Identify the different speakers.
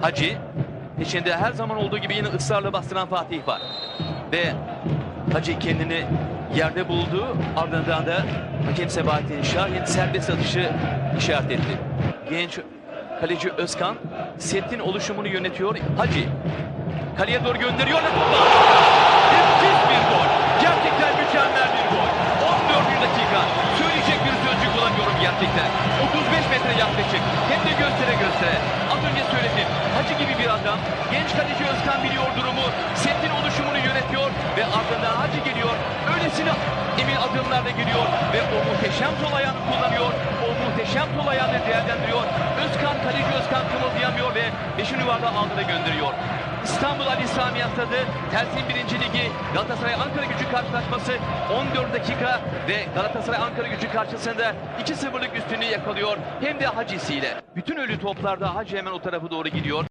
Speaker 1: Hacı. İçinde her zaman olduğu gibi yine ısrarla bastıran Fatih var. Ve Hacı kendini yerde buldu. Ardından da hakem Sebahattin Şahin serbest atışı işaret etti. Genç kaleci Özkan setin oluşumunu yönetiyor. Hacı kaleye doğru gönderiyor. ve topa. Nefis bir gol. Gerçekten mükemmel bir gol. 14. dakika. Söyleyecek bir sözcük bulamıyorum gerçekten. 35 metre yaklaşık. Hem de göstere göstere. Hacı gibi bir adam. Genç kaleci Özkan biliyor durumu. Setin oluşumunu yönetiyor. Ve ardından Hacı geliyor. Öylesine emin adımlarla geliyor. Ve o muhteşem sol ayağını kullanıyor. O muhteşem sol ayağını değerlendiriyor. Özkan, kaleci Özkan kımıldayamıyor ve 5. yuvarda aldığına gönderiyor. İstanbul Ali Sami Yen Stadı Telsin 1. Ligi Galatasaray Ankara gücü karşılaşması 14 dakika ve Galatasaray Ankara gücü karşısında 2-0'lık üstünlüğü yakalıyor hem de Hacı'siyle. Bütün ölü toplarda Hacı hemen o tarafa doğru gidiyor.